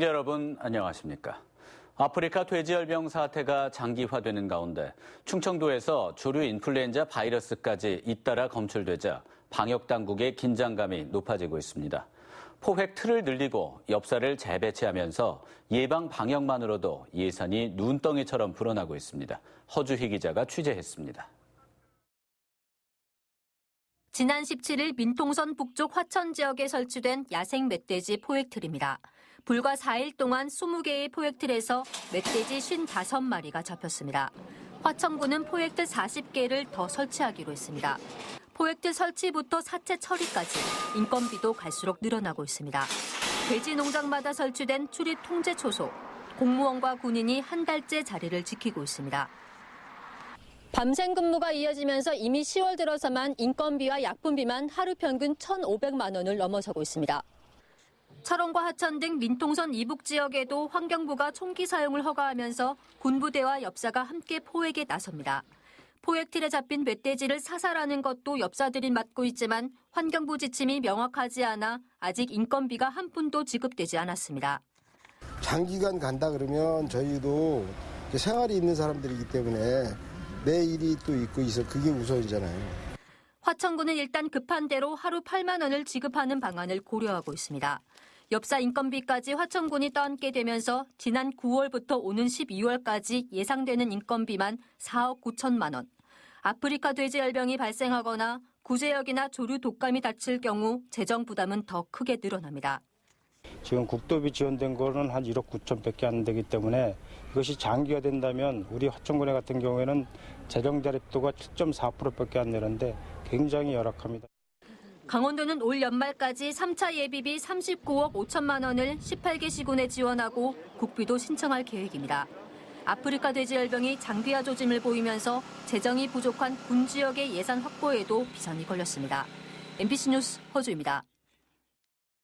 여러분 안녕하십니까? 아프리카 돼지열병 사태가 장기화되는 가운데 충청도에서 조류 인플루엔자 바이러스까지 잇따라 검출되자 방역 당국의 긴장감이 높아지고 있습니다. 포획 틀을 늘리고 엽사를 재배치하면서 예방 방역만으로도 예산이 눈덩이처럼 불어나고 있습니다. 허주희 기자가 취재했습니다. 지난 17일 민통선 북쪽 화천 지역에 설치된 야생 멧돼지 포획틀입니다. 불과 4일 동안 20개의 포획틀에서 멧돼지 55마리가 잡혔습니다. 화천군은 포획틀 40개를 더 설치하기로 했습니다. 포획틀 설치부터 사체 처리까지 인건비도 갈수록 늘어나고 있습니다. 돼지 농장마다 설치된 출입 통제 초소, 공무원과 군인이 한 달째 자리를 지키고 있습니다. 밤샘 근무가 이어지면서 이미 10월 들어서만 인건비와 약품비만 하루 평균 1,500만 원을 넘어서고 있습니다. 철원과 하천 등 민통선 이북 지역에도 환경부가 총기 사용을 허가하면서 군부대와 엽사가 함께 포획에 나섭니다. 포획틀에 잡힌 멧돼지를 사살하는 것도 엽사들이 맡고 있지만 환경부 지침이 명확하지 않아 아직 인건비가 한 푼도 지급되지 않았습니다. 장기간 간다 그러면 저희도 생활이 있는 사람들이기 때문에 내 일이 또 있고 있어 그게 우선이잖아요. 화천군은 일단 급한 대로 하루 8만 원을 지급하는 방안을 고려하고 있습니다. 엽사 인건비까지 화천군이 떠안게 되면서 지난 9월부터 오는 12월까지 예상되는 인건비만 4억 9천만 원. 아프리카 돼지 열병이 발생하거나 구제역이나 조류 독감이 닥칠 경우 재정 부담은 더 크게 늘어납니다. 지금 국도비 지원된 거는 한 1억 9천밖에 안 되기 때문에 이것이 장기가 된다면 우리 화천군에 같은 경우에는 재정 자립도가 7.4%밖에 안 되는데 굉장히 열악합니다. 강원도는 올 연말까지 3차 예비비 39억 5천만 원을 18개 시군에 지원하고 국비도 신청할 계획입니다. 아프리카 돼지열병이 장기화 조짐을 보이면서 재정이 부족한 군 지역의 예산 확보에도 비전이 걸렸습니다. MBC 뉴스 허주입니다.